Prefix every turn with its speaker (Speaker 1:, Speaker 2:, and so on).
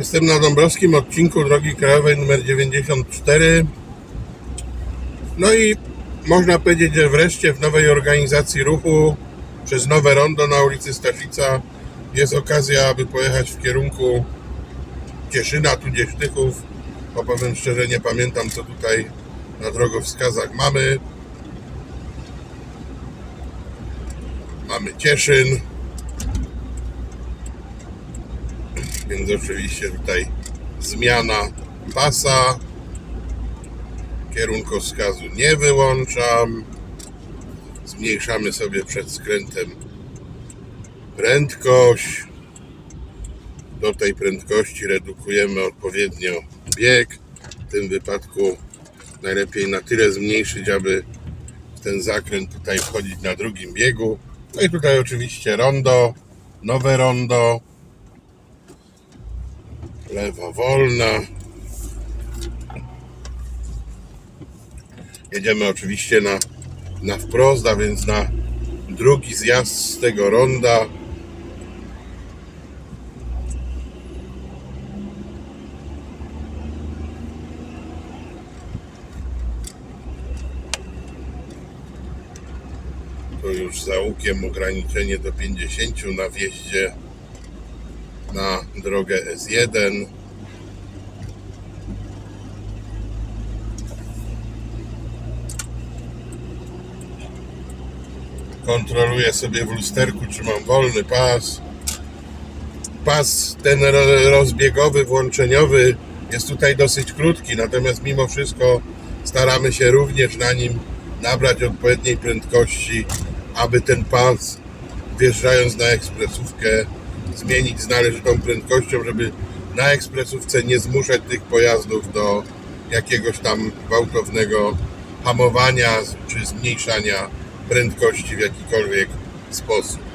Speaker 1: Jestem na dąbrowskim odcinku drogi krajowej nr 94. No i można powiedzieć, że wreszcie w nowej organizacji ruchu przez nowe rondo na ulicy Staszica jest okazja, aby pojechać w kierunku Cieszyna, tudzież Tychów. Bo powiem szczerze, nie pamiętam co tutaj na drogowskazach mamy. Mamy Cieszyn. Więc oczywiście tutaj zmiana pasa. Kierunkowskazu nie wyłączam. Zmniejszamy sobie przed skrętem prędkość. Do tej prędkości redukujemy odpowiednio bieg. W tym wypadku najlepiej na tyle zmniejszyć, aby ten zakręt tutaj wchodzić na drugim biegu. No i tutaj oczywiście rondo, nowe rondo, lewa wolna. Jedziemy oczywiście na, na wprost, a więc na drugi zjazd z tego ronda. To już za łukiem ograniczenie do 50 na wjeździe na drogę S1. Kontroluję sobie w lusterku, czy mam wolny pas. Pas ten ro- rozbiegowy, włączeniowy jest tutaj dosyć krótki, natomiast mimo wszystko staramy się również na nim nabrać odpowiedniej prędkości, aby ten pas wjeżdżając na ekspresówkę zmienić z należytą prędkością, żeby na ekspresówce nie zmuszać tych pojazdów do jakiegoś tam gwałtownego hamowania czy zmniejszania prędkości w jakikolwiek sposób.